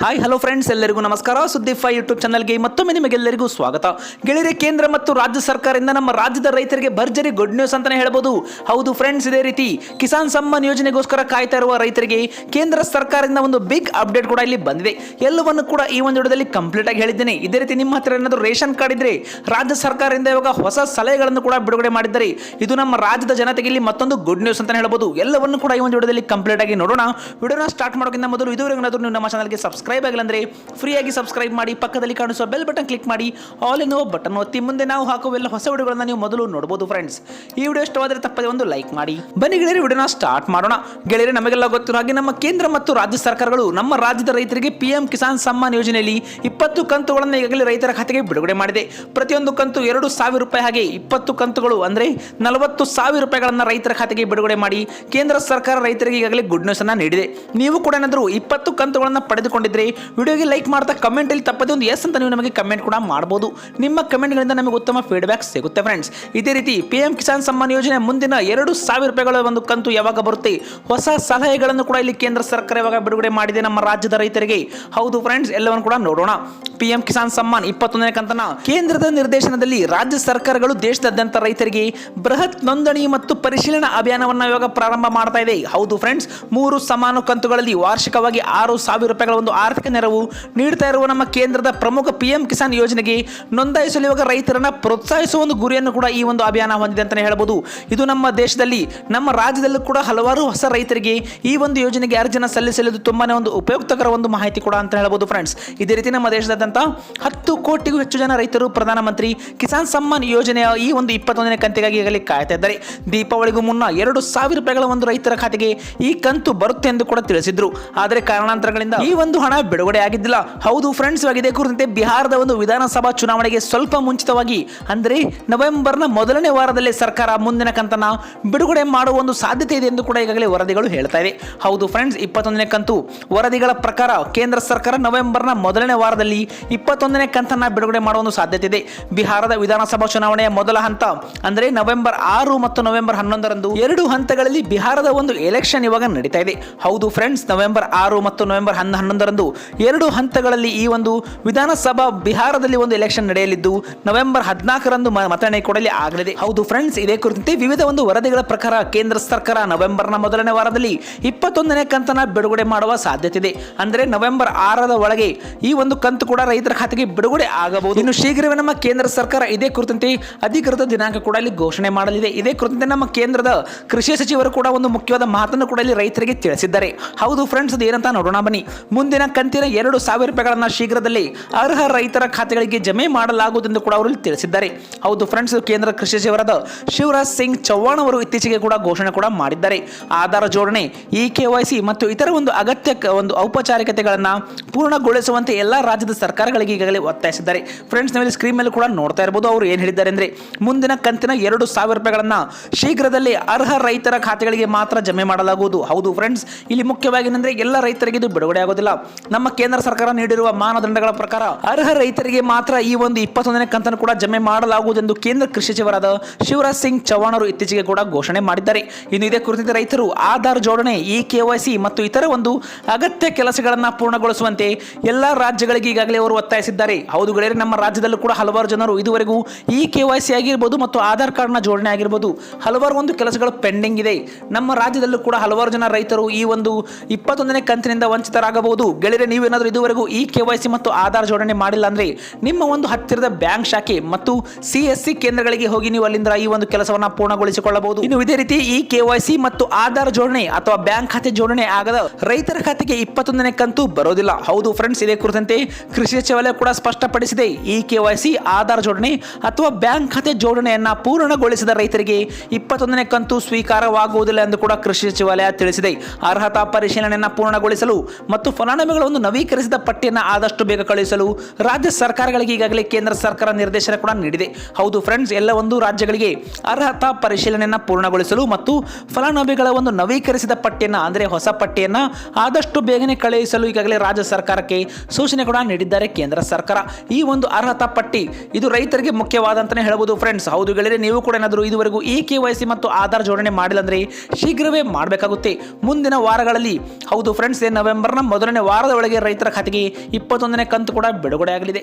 Hi hello friends ಎಲ್ಲರಿಗೂ ನಮಸ್ಕಾರ. ಸುದ್ದಿ ಫೈ ಯೂಟ್ಯೂಬ್ ಚಾನಲ್ಗೆ ಮತ್ತೊಮ್ಮೆ ನಿಮಗೆಲ್ಲರಿಗೂ ಸ್ವಾಗತ. ಗೆಳೆಯರೆ, ಕೇಂದ್ರ ಮತ್ತು ರಾಜ್ಯ ಸರ್ಕಾರದಿಂದ ನಮ್ಮ ರಾಜ್ಯದ ರೈತರಿಗೆ ಭರ್ಜರಿ ಗುಡ್ ನ್ಯೂಸ್ ಅಂತಾನೆ ಹೇಳ್ಬೋದು. ಹೌದು ಫ್ರೆಂಡ್ಸ್ ಇದೇ ರೀತಿ ಕಿಸಾನ್ ಸಮ್ಮಾನ್ ಯೋಜನೆಗೋಸ್ಕರ ಕಾಯ್ತಾ ಇರುವ ರೈತರಿಗೆ ಕೇಂದ್ರ ಸರ್ಕಾರದಿಂದ ಒಂದು ಬಿಗ್ ಅಪ್ಡೇಟ್ ಕೂಡ ಇಲ್ಲಿ ಬಂದಿದೆ. ಎಲ್ಲವನ್ನು ಕೂಡ ಈ ಒಂದು ವಿಡಿಯೋದಲ್ಲಿ ಕಂಪ್ಲೀಟ್ ಆಗಿ ಹೇಳಿದ್ದೇನೆ. ಇದೇ ರೀತಿ ನಿಮ್ಮ ಹತ್ರ ಏನಾದರೂ ರೇಷನ್ ಕಾರ್ಡ್ ಇದ್ರೆ ರಾಜ್ಯ ಸರ್ಕಾರದಿಂದ ಇವಾಗ ಹೊಸ ಸಲಹೆಗಳನ್ನು ಕೂಡ ಬಿಡುಗಡೆ ಮಾಡಿದ್ದಾರೆ. ಇದು ನಮ್ಮ ರಾಜ್ಯದ ಜನತೆಗೆ ಇಲ್ಲಿ ಮತ್ತೊಂದು ಗುಡ್ ನ್ಯೂಸ್ ಅಂತ ಹೇಳ್ಬೋದು. ಎಲ್ಲವನ್ನು ಕೂಡ ಈ ಒಂದು ವಿಡಿಯೋದಲ್ಲಿ ಕಂಪ್ಲೀಟ್ ಆಗಿ ನೋಡೋಣ. ವಿಡಿಯೋನ ಸ್ಟಾರ್ಟ್ ಮಾಡೋಕ್ಕಿಂತ ಮೊದಲು ಇದುವರೆಗೂ ಏನಾದರೂ ನೀವು ನಮ್ಮ ಚಾನಲ್ಗೆ ಸಬ್ಸ್ಕ್ರೈಬ್ ಆಗಿಲ್ಲ ಅಂದರೆ ಫ್ರೀಯಾಗಿ ಸಬ್ಸ್ಕ್ರೈಬ್ ಮಾಡಿ, ಪಕ್ಕದಲ್ಲಿ ಕಾಣಿಸುವ ಬೆಲ್ ಬಟನ್ ಕ್ಲಿಕ್ ಮಾಡಿ ಆಲ್ ಎನ್ನುವ ಬಟನ್ ಒತ್ತಿ ಮುಂದೆ ನಾವು ಹಾಕುವೆಲ್ಲ ಹೊಸ ವಿಡಿಯೋಗಳನ್ನ ನೀವು ಮೊದಲು ನೋಡಬಹುದು ಫ್ರೆಂಡ್ಸ್ ಈ ವಿಡಿಯೋ ಇಷ್ಟವಾದರೆ ತಪ್ಪದೆ ಒಂದು ಲೈಕ್ ಮಾಡಿ. ಬನ್ನಿ ಗೆಳೆಯರು ವಿಡಿಯೋನ ಸ್ಟಾರ್ಟ್ ಮಾಡೋಣ. ಗೆಳೆಯರೆ, ನಮಗೆಲ್ಲ ಗೊತ್ತಿರೋ ಹಾಗೆ ನಮ್ಮ ಕೇಂದ್ರ ಮತ್ತು ರಾಜ್ಯ ಸರ್ಕಾರಗಳು ನಮ್ಮ ರಾಜ್ಯದ ರೈತರಿಗೆ ಪಿಎಂ ಕಿಸಾನ್ ಸಮ್ಮಾನ್ ಯೋಜನೆಯಲ್ಲಿ ಇಪ್ಪತ್ತು ಕಂತುಗಳನ್ನು ಈಗಾಗಲೇ ರೈತರ ಖಾತೆಗೆ ಬಿಡುಗಡೆ ಮಾಡಿದೆ. ಪ್ರತಿಯೊಂದು ಕಂತು ಎರಡು ಸಾವಿರ ರೂಪಾಯಿ ಹಾಗೆ ಇಪ್ಪತ್ತು ಕಂತುಗಳು ಅಂದರೆ ನಲವತ್ತು ರೂಪಾಯಿಗಳನ್ನು ರೈತರ ಖಾತೆಗೆ ಬಿಡುಗಡೆ ಮಾಡಿ, ಕೇಂದ್ರ ಸರ್ಕಾರ ರೈತರಿಗೆ ಈಗಾಗಲೇ ಗುಡ್ ನ್ಯೂಸ್ ಅನ್ನ ನೀಡಿದೆ. ನೀವು ಕೂಡ ಏನಾದರೂ ಇಪ್ಪತ್ತು ಕಂತುಗಳನ್ನು ಪಡೆದುಕೊಂಡಿದ್ರೆ ವಿಡಿಯೋಗೆ ಲೈಕ್ ಮಾಡ್ತಾ ಕಮೆಂಟ್ ಅಲ್ಲಿ ತಪ್ಪದೆ ಒಂದು ಎಸ್ ಅಂತ ನೀವು ನಮಗೆ ಕಮೆಂಟ್ ಕೂಡ ಮಾಡಬಹುದು ನಿಮ್ಮ ಕಮೆಂಟ್ಗಳಿಂದ ನಮಗೆ ಉತ್ತಮ ಫೀಡ್ಬ್ಯಾಕ್ ಸಿಗುತ್ತೆ ಫ್ರೆಂಡ್ಸ್ ಇದೇ ರೀತಿ ಪಿ ಕಿಸಾನ್ ಸಮ್ಮಾನ್ ಯೋಜನೆ ಮುಂದಿನ ಎರಡು ಸಾವಿರ ರೂಪಾಯಿಗಳ ಒಂದು ಕಂತು ಯಾವಾಗ ಬರುತ್ತೆ? ಹೊಸ ಸಲಹೆಗಳನ್ನು ಕೂಡ ಇಲ್ಲಿ ಕೇಂದ್ರ ಸರ್ಕಾರ ಇವಾಗ ಬಿಡುಗಡೆ ಮಾಡಿದೆ ನಮ್ಮ ರಾಜ್ಯದ ರೈತರಿಗೆ. ಹೌದು ಫ್ರೆಂಡ್ಸ್ ಎಲ್ಲವನ್ನು ಕೂಡ ನೋಡೋಣ. ಪಿ ಎಂ ಕಿಸಾನ್ ಸಮ್ಮಾನ್ ಇಪ್ಪತ್ತೊಂದನೇ ಕಂತನ ಕೇಂದ್ರದ ನಿರ್ದೇಶನದಲ್ಲಿ ರಾಜ್ಯ ಸರ್ಕಾರಗಳು ದೇಶದಾದ್ಯಂತ ರೈತರಿಗೆ ಬೃಹತ್ ನೋಂದಣಿ ಮತ್ತು ಪರಿಶೀಲನಾ ಅಭಿಯಾನವನ್ನು ಇವಾಗ ಪ್ರಾರಂಭ ಮಾಡ್ತಾ ಇದೆ. ಹೌದು ಫ್ರೆಂಡ್ಸ್ ಮೂರು ಸಮಾನ ಕಂತುಗಳಲ್ಲಿ ವಾರ್ಷಿಕವಾಗಿ ಆರು ಸಾವಿರ ರೂಪಾಯಿಗಳ ಒಂದು ಆರ್ಥಿಕ ನೆರವು ನೀಡ್ತಾ ಇರುವ ನಮ್ಮ ಕೇಂದ್ರದ ಪ್ರಮುಖ ಪಿಎಂ ಕಿಸಾನ್ ಯೋಜನೆಗೆ ನೋಂದಾಯಿಸಲು ಇವಾಗ ರೈತರನ್ನ ಪ್ರೋತ್ಸಾಹಿಸುವ ಒಂದು ಗುರಿಯನ್ನು ಕೂಡ ಈ ಒಂದು ಅಭಿಯಾನ ಹೊಂದಿದೆ ಅಂತಲೇ ಹೇಳಬಹುದು. ಇದು ನಮ್ಮ ದೇಶದಲ್ಲಿ, ನಮ್ಮ ರಾಜ್ಯದಲ್ಲೂ ಕೂಡ ಹಲವಾರು ಹೊಸ ರೈತರಿಗೆ ಈ ಒಂದು ಯೋಜನೆಗೆ ಅರ್ಜಿನ ಸಲ್ಲಿಸಲು ತುಂಬಾನೇ ಒಂದು ಉಪಯುಕ್ತಕರ ಒಂದು ಮಾಹಿತಿ ಕೂಡ ಅಂತ ಹೇಳಬಹುದು ಫ್ರೆಂಡ್ಸ್ ಇದೇ ರೀತಿ ನಮ್ಮ ದೇಶದಾದ್ಯಂತ ಹತ್ತು ಕೋಟಿಗೂ ಹೆಚ್ಚು ಜನ ರೈತರು ಪ್ರಧಾನಮಂತ್ರಿ ಕಿಸಾನ್ ಸಮ್ಮಾನ್ ಯೋಜನೆಯ ಈ ಒಂದು ಇಪ್ಪತ್ತೊಂದನೇ ಕಂತಿಗಾಗಿ ಈಗಲೇ ಕಾಯ್ತಾ ಇದ್ದಾರೆ. ದೀಪಾವಳಿಗೂ ಮುನ್ನ ಎರಡು ಸಾವಿರ ರೂಪಾಯಿಗಳ ಒಂದು ರೈತರ ಖಾತೆಗೆ ಈ ಕಂತು ಬರುತ್ತೆ ಎಂದು ಕೂಡ ತಿಳಿಸಿದ್ರು. ಆದರೆ ಕಾರಣಾಂತರಗಳಿಂದ ಈ ಒಂದು ಬಿಡುಗಡೆ ಆಗಿದ್ದಿಲ್ಲ. ಹೌದು ಫ್ರೆಂಡ್ಸ್ ಇದೇ ಕುರಿತಂತೆ ಬಿಹಾರದ ಒಂದು ವಿಧಾನಸಭಾ ಚುನಾವಣೆಗೆ ಸ್ವಲ್ಪ ಮುಂಚಿತವಾಗಿ, ಅಂದರೆ ನವೆಂಬರ್ನ ಮೊದಲನೇ ವಾರದಲ್ಲಿ ಸರ್ಕಾರ ಮುಂದಿನ ಕಂತನ್ನ ಬಿಡುಗಡೆ ಮಾಡುವ ಒಂದು ಸಾಧ್ಯತೆ ಇದೆ ಎಂದು ಕೂಡ ಈಗಾಗಲೇ ವರದಿಗಳು ಹೇಳ್ತಾ ಇದೆ ಹೌದು ಫ್ರೆಂಡ್ಸ್ ಇಪ್ಪತ್ತೊಂದನೇ ಕಂತು. ವರದಿಗಳ ಪ್ರಕಾರ ಕೇಂದ್ರ ಸರ್ಕಾರ ನವೆಂಬರ್ನ ಮೊದಲನೇ ವಾರದಲ್ಲಿ ಇಪ್ಪತ್ತೊಂದನೇ ಕಂತನ್ನ ಬಿಡುಗಡೆ ಮಾಡುವ ಒಂದು ಸಾಧ್ಯತೆ ಇದೆ. ಬಿಹಾರದ ವಿಧಾನಸಭಾ ಚುನಾವಣೆಯ ಮೊದಲ ಹಂತ, ಅಂದರೆ ನವೆಂಬರ್ ಆರು ಮತ್ತು ನವೆಂಬರ್ ಹನ್ನೊಂದರಂದು ಎರಡು ಹಂತಗಳಲ್ಲಿ ಬಿಹಾರದ ಒಂದು ಎಲೆಕ್ಷನ್ ಇವಾಗ ನಡೀತಾ ಇದೆ. ಹೌದು ಫ್ರೆಂಡ್ಸ್ ನವೆಂಬರ್ ಆರು ಮತ್ತು ನವೆಂಬರ್ ಹನ್ನ ಹನ್ನೊಂದರಂದು ಎರಡು ಹಂತಗಳಲ್ಲಿ ಈ ಒಂದು ವಿಧಾನಸಭಾ ಬಿಹಾರದಲ್ಲಿ ಒಂದು ಎಲೆಕ್ಷನ್ ನಡೆಯಲಿದ್ದು, ನವೆಂಬರ್ ಹದಿನಾಲ್ಕರಂದು ಮತ ಕೊಡಲಿ ಆಗಲಿದೆ. ಹೌದು ಫ್ರೆಂಡ್ಸ್ ಇದೇ ಕುರಿತಂತೆ ವಿವಿಧ ಒಂದು ವರದಿಗಳ ಪ್ರಕಾರ ಕೇಂದ್ರ ಸರ್ಕಾರ ನವೆಂಬರ್ನ ಮೊದಲನೇ ವಾರದಲ್ಲಿ ಇಪ್ಪತ್ತೊಂದನೇ ಕಂತನ ಬಿಡುಗಡೆ ಮಾಡುವ ಸಾಧ್ಯತೆ ಇದೆ ಅಂದರೆ ನವೆಂಬರ್ ಆರರ ಒಳಗೆ ಈ ಒಂದು ಕಂತು ಕೂಡ ರೈತರ ಖಾತೆಗೆ ಬಿಡುಗಡೆ ಆಗಬಹುದು. ಇನ್ನು ಶೀಘ್ರವೇ ನಮ್ಮ ಕೇಂದ್ರ ಸರ್ಕಾರ ಇದೇ ಕುರಿತಂತೆ ಅಧಿಕೃತ ದಿನಾಂಕ ಕೂಡ ಇಲ್ಲಿ ಘೋಷಣೆ ಮಾಡಲಿದೆ. ಇದೇ ಕುರಿತಂತೆ ನಮ್ಮ ಕೇಂದ್ರದ ಕೃಷಿ ಸಚಿವರು ಕೂಡ ಒಂದು ಮುಖ್ಯವಾದ ಮಾತನ್ನು ಕೂಡ ಇಲ್ಲಿ ರೈತರಿಗೆ ತಿಳಿಸಿದ್ದಾರೆ. ಹೌದು ಫ್ರೆಂಡ್ಸ್ ಅದು ಏನಂತ ನೋಡೋಣ ಬನ್ನಿ. ಮುಂದಿನ ಕಂತಿನ ಎರಡು ಸಾವಿರ ರೂಪಾಯಿಗಳನ್ನು ಶೀಘ್ರದಲ್ಲಿ ಅರ್ಹ ರೈತರ ಖಾತೆಗಳಿಗೆ ಜಮೆ ಮಾಡಲಾಗುವುದೆಂದು ಕೂಡ ಅವರು ತಿಳಿಸಿದ್ದಾರೆ. ಹೌದು ಫ್ರೆಂಡ್ಸ್ ಕೇಂದ್ರ ಕೃಷಿ ಸಚಿವರಾದ ಶಿವರಾಜ್ ಸಿಂಗ್ ಚೌಹಾಣ್ ಅವರು ಇತ್ತೀಚೆಗೆ ಕೂಡ ಘೋಷಣೆ ಕೂಡ ಮಾಡಿದ್ದಾರೆ. ಆಧಾರ ಜೋಡಣೆ, ಇ ಕೆ ವೈ ಸಿ ಮತ್ತು ಇತರ ಒಂದು ಅಗತ್ಯ ಒಂದು ಔಪಚಾರಿಕತೆಗಳನ್ನು ಪೂರ್ಣಗೊಳಿಸುವಂತೆ ಎಲ್ಲ ರಾಜ್ಯದ ಸರ್ಕಾರಗಳಿಗೆ ಈಗಾಗಲೇ ಒತ್ತಾಯಿಸಿದ್ದಾರೆ. ಫ್ರೆಂಡ್ಸ್ ನಾವಿಲ್ಲಿ ಸ್ಕ್ರೀನ್ ಮೇಲೆ ಕೂಡ ನೋಡ್ತಾ ಇರಬಹುದು ಅವರು ಏನು ಹೇಳಿದ್ದಾರೆ ಅಂದರೆ, ಮುಂದಿನ ಕಂತಿನ ಎರಡು ಸಾವಿರ ರೂಪಾಯಿಗಳನ್ನು ಶೀಘ್ರದಲ್ಲಿ ಅರ್ಹ ರೈತರ ಖಾತೆಗಳಿಗೆ ಮಾತ್ರ ಜಮೆ ಮಾಡಲಾಗುವುದು. ಹೌದು ಫ್ರೆಂಡ್ಸ್ ಇಲ್ಲಿ ಮುಖ್ಯವಾಗಿ ಏನಂದ್ರೆ ಎಲ್ಲ ರೈತರಿಗೆ ಇದು ಬಿಡುಗಡೆ ಆಗೋದಿಲ್ಲ. ನಮ್ಮ ಕೇಂದ್ರ ಸರ್ಕಾರ ನೀಡಿರುವ ಮಾನದಂಡಗಳ ಪ್ರಕಾರ ಅರ್ಹ ರೈತರಿಗೆ ಮಾತ್ರ ಈ ಒಂದು ಇಪ್ಪತ್ತೊಂದನೇ ಕಂತನ್ನು ಕೂಡ ಜಮೆ ಮಾಡಲಾಗುವುದೆಂದು ಕೇಂದ್ರ ಕೃಷಿ ಸಚಿವರಾದ ಶಿವರಾಜ್ ಸಿಂಗ್ ಚೌಹಾಣ್ ಅವರು ಇತ್ತೀಚೆಗೆ ಕೂಡ ಘೋಷಣೆ ಮಾಡಿದ್ದಾರೆ. ಇನ್ನು ಇದೇ ಕುರಿತಂತೆ ರೈತರು ಆಧಾರ್ ಜೋಡಣೆ, ಇ ಕೆ ವೈ ಸಿ ಮತ್ತು ಇತರ ಒಂದು ಅಗತ್ಯ ಕೆಲಸಗಳನ್ನು ಪೂರ್ಣಗೊಳಿಸುವಂತೆ ಎಲ್ಲ ರಾಜ್ಯಗಳಿಗೆ ಈಗಾಗಲೇ ಅವರು ಒತ್ತಾಯಿಸಿದ್ದಾರೆ. ಹೌದು ಗೆಳೆಯರೆ, ನಮ್ಮ ರಾಜ್ಯದಲ್ಲೂ ಕೂಡ ಹಲವಾರು ಜನರು ಇದುವರೆಗೂ ಇ ಕೆ ವೈ ಸಿ ಆಗಿರ್ಬೋದು ಮತ್ತು ಆಧಾರ್ ಕಾರ್ಡ್ನ ಜೋಡಣೆ ಆಗಿರ್ಬೋದು ಹಲವಾರು ಒಂದು ಕೆಲಸಗಳು ಪೆಂಡಿಂಗ್ ಇದೆ. ನಮ್ಮ ರಾಜ್ಯದಲ್ಲೂ ಕೂಡ ಹಲವಾರು ಜನ ರೈತರು ಈ ಒಂದು ಇಪ್ಪತ್ತೊಂದನೇ ಕಂತಿನಿಂದ ವಂಚಿತರಾಗಬಹುದು. ಗೆಳೆಯರೆ ನೀವೇನಾದರೂ ಇದುವರೆಗೂ ಇ ಕೆ ವೈ ಸಿ ಮತ್ತು ಆಧಾರ್ ಜೋಡಣೆ ಮಾಡಿಲ್ಲ ಅಂದ್ರೆ ನಿಮ್ಮ ಒಂದು ಹತ್ತಿರದ ಬ್ಯಾಂಕ್ ಶಾಖೆ ಮತ್ತು ಸಿ ಎಸ್ ಸಿ ಕೇಂದ್ರಗಳಿಗೆ ಹೋಗಿ ನೀವು ಅಲ್ಲಿಂದ ಈ ಒಂದು ಕೆಲಸವನ್ನ ಪೂರ್ಣಗೊಳಿಸಿಕೊಳ್ಳಬಹುದು. ಇನ್ನು ಇದೇ ರೀತಿ ಈ ಕೆ ವೈ ಸಿ ಮತ್ತು ಆಧಾರ್ ಜೋಡಣೆ ಅಥವಾ ಬ್ಯಾಂಕ್ ಖಾತೆ ಜೋಡಣೆ ಆಗದ ರೈತರ ಖಾತೆಗೆ ಇಪ್ಪತ್ತೊಂದನೇ ಕಂತು ಬರೋದಿಲ್ಲ. ಹೌದು ಫ್ರೆಂಡ್ಸ್ ಇದೇ ಕುರಿತಂತೆ ಕೃಷಿ ಸಚಿವಾಲಯ ಕೂಡ ಸ್ಪಷ್ಟಪಡಿಸಿದೆ. ಈ ಕೆ ವೈ ಸಿ ಆಧಾರ್ ಜೋಡಣೆ ಅಥವಾ ಬ್ಯಾಂಕ್ ಖಾತೆ ಜೋಡಣೆಯನ್ನ ಪೂರ್ಣಗೊಳಿಸಿದ ರೈತರಿಗೆ ಇಪ್ಪತ್ತೊಂದನೇ ಕಂತು ಸ್ವೀಕಾರವಾಗುವುದಿಲ್ಲ ಎಂದು ಕೂಡ ಕೃಷಿ ಸಚಿವಾಲಯ ತಿಳಿಸಿದೆ. ಅರ್ಹತಾ ಪರಿಶೀಲನೆಯನ್ನ ಪೂರ್ಣಗೊಳಿಸಲು ಮತ್ತು ಫಲಾನುಭವಿಗಳ ಒಂದು ನವೀಕರಿಸಿದ ಪಟ್ಟಿಯನ್ನು ಆದಷ್ಟು ಬೇಗ ಕಳುಹಿಸಲು ರಾಜ್ಯ ಸರ್ಕಾರಗಳಿಗೆ ಈಗಾಗಲೇ ಕೇಂದ್ರ ಸರ್ಕಾರ ನಿರ್ದೇಶನ ಕೂಡ ನೀಡಿದೆ. ಹೌದು ಫ್ರೆಂಡ್ಸ್ ಎಲ್ಲ ಒಂದು ರಾಜ್ಯಗಳಿಗೆ ಅರ್ಹತಾ ಪರಿಶೀಲನೆಯನ್ನ ಪೂರ್ಣಗೊಳಿಸಲು ಮತ್ತು ಫಲಾನುಭವಿಗಳ ಒಂದು ನವೀಕರಿಸಿದ ಪಟ್ಟಿಯನ್ನು, ಅಂದರೆ ಹೊಸ ಪಟ್ಟಿಯನ್ನು ಆದಷ್ಟು ಬೇಗನೆ ಕಳುಹಿಸಲು ಈಗಾಗಲೇ ರಾಜ್ಯ ಸರ್ಕಾರಕ್ಕೆ ಸೂಚನೆ ಕೂಡ ನೀಡಿದ್ದಾರೆ ಕೇಂದ್ರ ಸರ್ಕಾರ. ಈ ಒಂದು ಅರ್ಹತಾ ಪಟ್ಟಿ ಇದು ರೈತರಿಗೆ ಮುಖ್ಯವಾದಂತಲೇ ಹೇಳಬಹುದು ಫ್ರೆಂಡ್ಸ್ ಹೌದು ಗೆಳೆಯರೆ, ನೀವು ಕೂಡ ಏನಾದರೂ ಇದುವರೆಗೂ ಇ ಕೆ ವೈ ಸಿ ಮತ್ತು ಆಧಾರ್ ಜೋಡಣೆ ಮಾಡಿಲ್ಲ ಅಂದರೆ ಶೀಘ್ರವೇ ಮಾಡಬೇಕಾಗುತ್ತೆ. ಮುಂದಿನ ವಾರಗಳಲ್ಲಿ, ಹೌದು ಫ್ರೆಂಡ್ಸ್ ನವೆಂಬರ್ನ ಮೊದಲನೇ ವಾರ ವಾರದ ಒಳಗೆ ರೈತರ ಖಾತೆಗೆ ಇಪ್ಪತ್ತೊಂದನೇ ಕಂತು ಕೂಡ ಬಿಡುಗಡೆ ಆಗಲಿದೆ.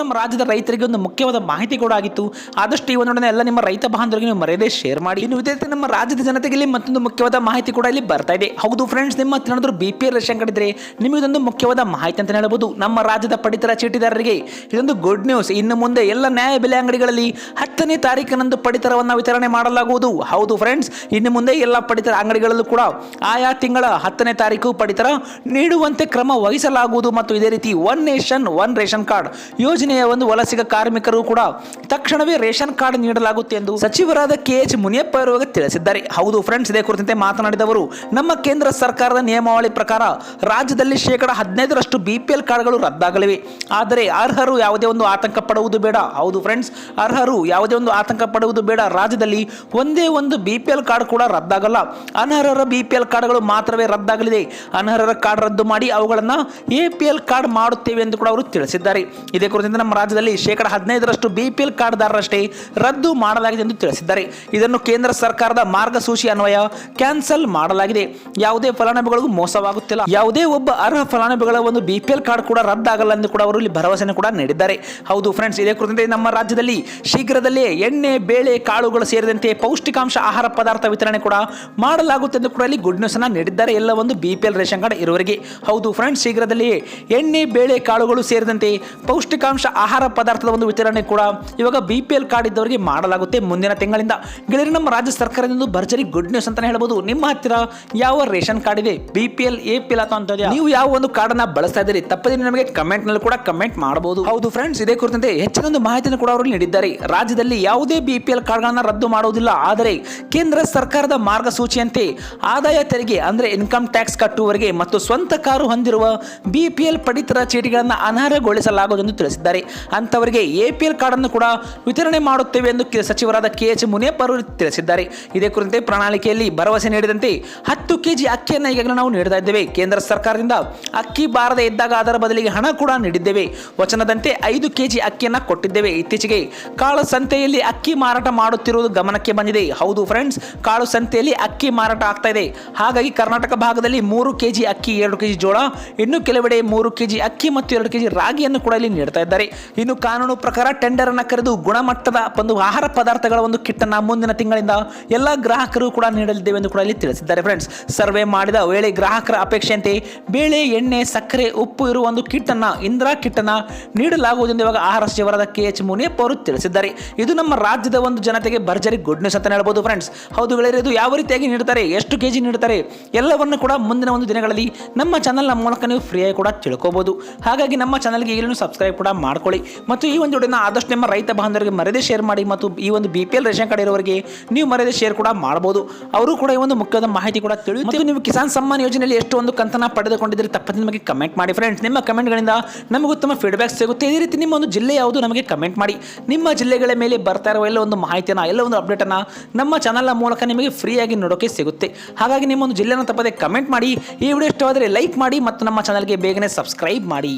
ನಮ್ಮ ರಾಜ್ಯದ ರೈತರಿಗೆ ಒಂದು ಮುಖ್ಯವಾದ ಮಾಹಿತಿ ಕೂಡ ಆಗಿತ್ತು. ಆದಷ್ಟು ಈ ಒಂದೊಡನೆ ಎಲ್ಲ ನಿಮ್ಮ ರೈತ ಬಾಂಧವರಿಗೆ ನೀವು ಮರೆಯದೇ ಶೇರ್ ಮಾಡಿ. ಇನ್ನು ರೀತಿ ನಮ್ಮ ರಾಜ್ಯದ ಜನತೆಗೆ ಇಲ್ಲಿ ಮತ್ತೊಂದು ಮುಖ್ಯವಾದ ಮಾಹಿತಿ ಕೂಡ ಇಲ್ಲಿ ಬರ್ತಾ ಇದೆ. ಹೌದು ಫ್ರೆಂಡ್ಸ್ ನಿಮ್ಮ ಹತ್ರ ಏನಾದರೂ B P L ration card ಇದ್ರೆ ನಿಮಗೆ ಇದೊಂದು ಮುಖ್ಯವಾದ ಮಾಹಿತಿ ಅಂತ ಹೇಳ್ಬೋದು. ನಮ್ಮ ರಾಜ್ಯದ ಪಡಿತರ ಚೀಟಿದಾರರಿಗೆ ಇದೊಂದು ಗುಡ್ ನ್ಯೂಸ್ ಇನ್ನು ಮುಂದೆ ಎಲ್ಲ ನ್ಯಾಯ ಬೆಲೆ ಅಂಗಡಿಗಳಲ್ಲಿ ಹತ್ತನೇ ತಾರೀಕಿನಂದು ಪಡಿತರವನ್ನು ವಿತರಣೆ ಮಾಡಲಾಗುವುದು. ಹೌದು ಫ್ರೆಂಡ್ಸ್ ಇನ್ನು ಮುಂದೆ ಎಲ್ಲ ಪಡಿತರ ಅಂಗಡಿಗಳಲ್ಲೂ ಕೂಡ ಆಯಾ ತಿಂಗಳ ಹತ್ತನೇ ತಾರೀಕು ಪಡಿತರ ನೀಡುವಂತೆ ಕ್ರಮ ವಹಿಸಲಾಗುವುದು ಮತ್ತು ಇದೇ ರೀತಿ one nation one ration card ಯೋಜನೆಯ ಒಂದು ವಲಸಿಗ ಕಾರ್ಮಿಕರು ಕೂಡ ತಕ್ಷಣವೇ ರೇಷನ್ ಕಾರ್ಡ್ ನೀಡಲಾಗುತ್ತೆ ಎಂದು ಸಚಿವರಾದ ಕೆ ಎಚ್ ಮುನಿಯಪ್ಪ ತಿಳಿಸಿದ್ದಾರೆ. ಹೌದು ಫ್ರೆಂಡ್ಸ್ ಇದೇ ಕುರಿತಂತೆ ಮಾತನಾಡಿದವರು ನಮ್ಮ ಕೇಂದ್ರ ಸರ್ಕಾರದ ನಿಯಮಾವಳಿ ಪ್ರಕಾರ ರಾಜ್ಯದಲ್ಲಿ ಶೇಕಡ ಹದಿನೈದರಷ್ಟು ಬಿಪಿಎಲ್ ಕಾರ್ಡ್ಗಳು ರದ್ದಾಗಲಿವೆ. ಆದರೆ ಅರ್ಹರು ಯಾವುದೇ ಒಂದು ಆತಂಕ ಪಡುವುದು ಬೇಡ. ಹೌದು ಫ್ರೆಂಡ್ಸ್ ಅರ್ಹರು ಯಾವುದೇ ಒಂದು ಆತಂಕ ಪಡುವುದು ಬೇಡ. ರಾಜ್ಯದಲ್ಲಿ ಒಂದೇ ಒಂದು ಬಿಪಿಎಲ್ ಕಾರ್ಡ್ ಕೂಡ ರದ್ದಾಗಲ್ಲ. ಅನರ್ಹರ ಬಿಪಿಎಲ್ ಕಾರ್ಡ್ಗಳು ಮಾತ್ರವೇ ರದ್ದಾಗಲಿದೆ. ಅನರ್ಹರ ಕಾರ್ಡ್ ರದ್ದು ಮಾಡಿ ಅವುಗಳನ್ನು ಎ ಪಿ ಎಲ್ ಕಾರ್ಡ್ ಮಾಡುತ್ತೇವೆ ಎಂದು ಕೂಡ ಅವರು ತಿಳಿಸಿದ್ದಾರೆ. ಇದೇ ಕುರಿತಂತೆ ನಮ್ಮ ರಾಜ್ಯದಲ್ಲಿ ಶೇಕಡ ಹದಿನೈದರಷ್ಟು ಬಿ ಪಿ ಎಲ್ ಕಾರ್ಡ್ದಾರರಷ್ಟೇ ರದ್ದು ಮಾಡಲಾಗಿದೆ ಎಂದು ತಿಳಿಸಿದ್ದಾರೆ. ಇದನ್ನು ಕೇಂದ್ರ ಸರ್ಕಾರದ ಮಾರ್ಗಸೂಚಿ ಅನ್ವಯ ಕ್ಯಾನ್ಸಲ್ ಮಾಡಲಾಗಿದೆ. ಯಾವುದೇ ಫಲಾನುಭವಿಗಳಿಗೂ ಮೋಸವಾಗುತ್ತಿಲ್ಲ. ಯಾವುದೇ ಒಬ್ಬ ಅರ್ಹ ಫಲಾನುಭವಿಗಳ ಒಂದು ಬಿ ಪಿ ಎಲ್ ಕಾರ್ಡ್ ಕೂಡ ರದ್ದಾಗಲ್ಲ ಎಂದು ಕೂಡ ಅವರು ಇಲ್ಲಿ ಭರವಸೆಯನ್ನು ಕೂಡ ನೀಡಿದ್ದಾರೆ. ಹೌದು ಫ್ರೆಂಡ್ಸ್ ಇದೇ ಕುರಿತಂತೆ ನಮ್ಮ ರಾಜ್ಯದಲ್ಲಿ ಶೀಘ್ರದಲ್ಲೇ ಎಣ್ಣೆ, ಬೇಳೆ, ಕಾಳುಗಳು ಸೇರಿದಂತೆ ಪೌಷ್ಟಿಕಾಂಶ ಆಹಾರ ಪದಾರ್ಥ ವಿತರಣೆ ಕೂಡ ಮಾಡಲಾಗುತ್ತೆ ಎಂದು ಕೂಡ ಇಲ್ಲಿ ಗುಡ್ ನ್ಯೂಸ್ ಅನ್ನ ನೀಡಿದ್ದಾರೆ ಎಲ್ಲ ಒಂದು B P L ration card ಇರುವವರಿಗೆ. ಹೌದು ಫ್ರೆಂಡ್ಸ್ ಶೀಘ್ರದಲ್ಲಿಯೇ ಎಣ್ಣೆ, ಬೇಳೆ, ಕಾಳುಗಳು ಸೇರಿದಂತೆ ಪೌಷ್ಟಿಕಾಂಶ ಆಹಾರ ಪದಾರ್ಥದ ಒಂದು ವಿತರಣೆ ಕೂಡ ಇವಾಗ ಬಿ ಪಿ ಎಲ್ ಕಾರ್ಡ್ ಇದ್ದವರಿಗೆ ಮಾಡಲಾಗುತ್ತೆ ಮುಂದಿನ ತಿಂಗಳಿಂದ. ಗೆಳೆಯರು, ನಮ್ಮ ರಾಜ್ಯ ಸರ್ಕಾರದಿಂದ ಭರ್ಜರಿ ಗುಡ್ ನ್ಯೂಸ್ ಅಂತಾನೆ ಹೇಳ್ಬೋದು. ನಿಮ್ಮ ಹತ್ತಿರ ಯಾವ ರೇಷನ್ ಕಾರ್ಡ್ ಇದೆ? B P L A P L ಅಂತ ನೀವು ಯಾವ ಒಂದು ಕಾರ್ಡ್ ಅನ್ನ ಬಳಸ್ತಾ ಇದ್ದೀರಿ? ತಪ್ಪದೇ ನಮಗೆ ಕಮೆಂಟ್ನಲ್ಲಿ ಕೂಡ ಕಮೆಂಟ್ ಮಾಡಬಹುದು ಹೌದು ಫ್ರೆಂಡ್ಸ್ ಇದೇ ಕುರಿತಂತೆ ಹೆಚ್ಚಿನ ಒಂದು ಮಾಹಿತಿಯನ್ನು ಕೂಡ ಅವರು ನೀಡಿದ್ದಾರೆ. ರಾಜ್ಯದಲ್ಲಿ ಯಾವುದೇ ಬಿ ಪಿ ಎಲ್ ಕಾರ್ಡ್ಗಳನ್ನ ರದ್ದು ಮಾಡುವುದಿಲ್ಲ ಆದರೆ ಕೇಂದ್ರ ಸರ್ಕಾರದ ಮಾರ್ಗಸೂಚಿಯಂತೆ ಆದಾಯ ತೆರಿಗೆ, ಅಂದ್ರೆ ಇನ್ಕಮ್ ಟ್ಯಾಕ್ಸ್ ಕಟ್ಟುವವರಿಗೆ ಮತ್ತು ಸ್ವಂತ ಕಾರು ಹೊಂದಿರುವ ಬಿ ಪಿ ಎಲ್ ಪಡಿತರ ಚೀಟಿಗಳನ್ನು ಅನರ್ಹಗೊಳಿಸಲಾಗುವುದು ಎಂದು ತಿಳಿಸಿದ್ದಾರೆ. ಅಂಥವರಿಗೆ ಎ ಪಿ ಎಲ್ ಕಾರ್ಡನ್ನು ಕೂಡ ವಿತರಣೆ ಮಾಡುತ್ತೇವೆ ಎಂದು ಸಚಿವರಾದ ಕೆ ಎಚ್ ಮುನಿಯಪ್ಪ ತಿಳಿಸಿದ್ದಾರೆ. ಇದೇ ಕುರಿತಂತೆ ಪ್ರಣಾಳಿಕೆಯಲ್ಲಿ ಭರವಸೆ ನೀಡಿದಂತೆ ಹತ್ತು ಕೆಜಿ ಅಕ್ಕಿಯನ್ನು ಈಗಾಗಲೇ ನಾವು ನೀಡ್ತಾ ಇದ್ದೇವೆ. ಕೇಂದ್ರ ಸರ್ಕಾರದಿಂದ ಅಕ್ಕಿ ಬಾರದೆ ಇದ್ದಾಗ ಅದರ ಬದಲಿಗೆ ಹಣ ಕೂಡ ನೀಡಿದ್ದೇವೆ. ವಚನದಂತೆ ಐದು ಕೆಜಿ ಅಕ್ಕಿಯನ್ನು ಕೊಟ್ಟಿದ್ದೇವೆ. ಇತ್ತೀಚೆಗೆ ಕಾಳು ಸಂತೆಯಲ್ಲಿ ಅಕ್ಕಿ ಮಾರಾಟ ಮಾಡುತ್ತಿರುವುದು ಗಮನಕ್ಕೆ ಬಂದಿದೆ. ಹೌದು ಫ್ರೆಂಡ್ಸ್, ಕಾಳು ಸಂತೆಯಲ್ಲಿ ಅಕ್ಕಿ ಮಾರಾಟ ಆಗ್ತಾ ಇದೆ. ಹಾಗಾಗಿ ಕರ್ನಾಟಕ ಭಾಗದಲ್ಲಿ ಮೂರು ಕೆಜಿ ಅಕ್ಕಿ, ಎರಡು ಕೆಜಿ ಜೋಳ ಇನ್ನು ಕೆಲವೆಡೆ ಮೂರು ಕೆಜಿ ಅಕ್ಕಿ ಮತ್ತು ಎರಡು ಕೆಜಿ ರಾಗಿಯನ್ನು ಕೂಡ ಇಲ್ಲಿ ನೀಡ್ತಾ ಇದ್ದಾರೆ. ಇನ್ನು ಕಾನೂನು ಪ್ರಕಾರ ಟೆಂಡರ್ ಅನ್ನು ಕರೆದು ಗುಣಮಟ್ಟದ ಒಂದು ಆಹಾರ ಪದಾರ್ಥಗಳ ಒಂದು ಕಿಟ್ ಅನ್ನು ಮುಂದಿನ ತಿಂಗಳಿಂದ ಎಲ್ಲ ಗ್ರಾಹಕರು ಕೂಡ ನೀಡಲಿದ್ದೇವೆ ಎಂದು ಕೂಡ ಇಲ್ಲಿ ತಿಳಿಸಿದ್ದಾರೆ ಫ್ರೆಂಡ್ಸ್ ಸರ್ವೆ ಮಾಡಿದ ವೇಳೆ ಗ್ರಾಹಕರ ಅಪೇಕ್ಷೆಯಂತೆ ಬೇಳೆ, ಎಣ್ಣೆ, ಸಕ್ಕರೆ, ಉಪ್ಪು ಇರುವ ಒಂದು ಕಿಟ್ ಅನ್ನ ಇಂದಿರಾ ಕಿಟ್ ಅನ್ನ ನೀಡಲಾಗುವುದು ಎಂದು ಇವಾಗ ಆಹಾರ ಸಚಿವರಾದ ಕೆ ಎಚ್ ಮುನಿಯಪ್ಪ ಅವರು ತಿಳಿಸಿದ್ದಾರೆ. ಇದು ನಮ್ಮ ರಾಜ್ಯದ ಒಂದು ಜನತೆಗೆ ಭರ್ಜರಿ ಗುಡ್ ನ್ಯೂಸ್ ಅಂತ ಹೇಳ್ಬೋದು ಫ್ರೆಂಡ್ಸ್ ಹೌದು ಗೆಳೆಯರು, ಇದು ಯಾವ ರೀತಿಯಾಗಿ ನೀಡುತ್ತಾರೆ ಎಷ್ಟು ಕೆಜಿ ನೀಡುತ್ತಾರೆ ಎಲ್ಲವನ್ನು ಕೂಡ ಮುಂದಿನ ಒಂದು ದಿನಗಳಲ್ಲಿ ನಮ್ಮ ಚಾನಲ್ನ ಮೂಲಕ ನೀವು ಫ್ರೀಯಾಗಿ ಕೂಡ ತಿಳ್ಕೊಬೋದು. ಹಾಗಾಗಿ ನಮ್ಮ ಚಾನಲ್ಗೆ ಈಗಲೂ ಸಬ್ಸ್ಕ್ರೈಬ್ ಕೂಡ ಮಾಡ್ಕೊಳ್ಳಿ. ಮತ್ತು ಈ ಒಂದು ವಿಡಿಯೋನ ಆದಷ್ಟು ನಿಮ್ಮ ರೈತ ಬಾಂಧವರಿಗೆ ಮರೆಯದೆ ಶೇರ್ ಮಾಡಿ ಮತ್ತು ಈ ಒಂದು ಬಿ ಪಿ ರೇಷನ್ ಕಾರ್ಡ್ ಇರೋರಿಗೆ ನೀವು ಮರೆಯದೆ ಶೇರ್ ಕೂಡ ಮಾಡಬಹುದು ಅವರು ಕೂಡ ಈ ಒಂದು ಮುಖ್ಯವಾದ ಮಾಹಿತಿ ಕೂಡ ತಿಳಿಯುತ್ತೆ ನೀವು ಕಿಸಾನ್ ಸಮ್ಮಾನ್ ಯೋಜನೆಯಲ್ಲಿ ಎಷ್ಟು ಒಂದು ಕಂತನ ಪಡೆದುಕೊಂಡಿದ್ರೆ ತಪ್ಪದೆ ನಿಮಗೆ ಕಮೆಂಟ್ ಮಾಡಿ ಫ್ರೆಂಡ್ಸ್ ನಿಮ್ಮ ಕಮೆಂಟ್ಗಳಿಂದ ನಮಗೆ ಉತ್ತಮ ಫೀಡ್ಬ್ಯಾಕ್ ಸಿಗುತ್ತೆ. ಇದೇ ರೀತಿ ನಿಮ್ಮ ಒಂದು ಜಿಲ್ಲೆ ಯಾವುದು ನಮಗೆ ಕಮೆಂಟ್ ಮಾಡಿ. ನಿಮ್ಮ ಜಿಲ್ಲೆಗಳ ಮೇಲೆ ಬರ್ತಾ ಇರುವ ಎಲ್ಲ ಒಂದು ಮಾಹಿತಿಯನ್ನು, ಎಲ್ಲ ಒಂದು ಅಪ್ಡೇಟನ್ನು ನಮ್ಮ ಚಾನಲ್ನ ಮೂಲಕ ನಿಮಗೆ ಫ್ರೀಯಾಗಿ ನೋಡೋಕೆ ಸಿಗುತ್ತೆ. ಹಾಗಾಗಿ ನಿಮ್ಮ ಒಂದು ಜಿಲ್ಲೆನ ತಪ್ಪದೆ ಕಮೆಂಟ್ ಮಾಡಿ. ಈ ವಿಡಿಯೋ ಇಷ್ಟವಾದರೆ ಲೈಕ್ ಮಾಡಿ ಮತ್ತು ನಮ್ಮ ಚಾನಲ್ಗೆ ಬೇಗನೆ ಸಬ್ಸ್ಕ್ರೈಬ್ ಮಾಡಿ.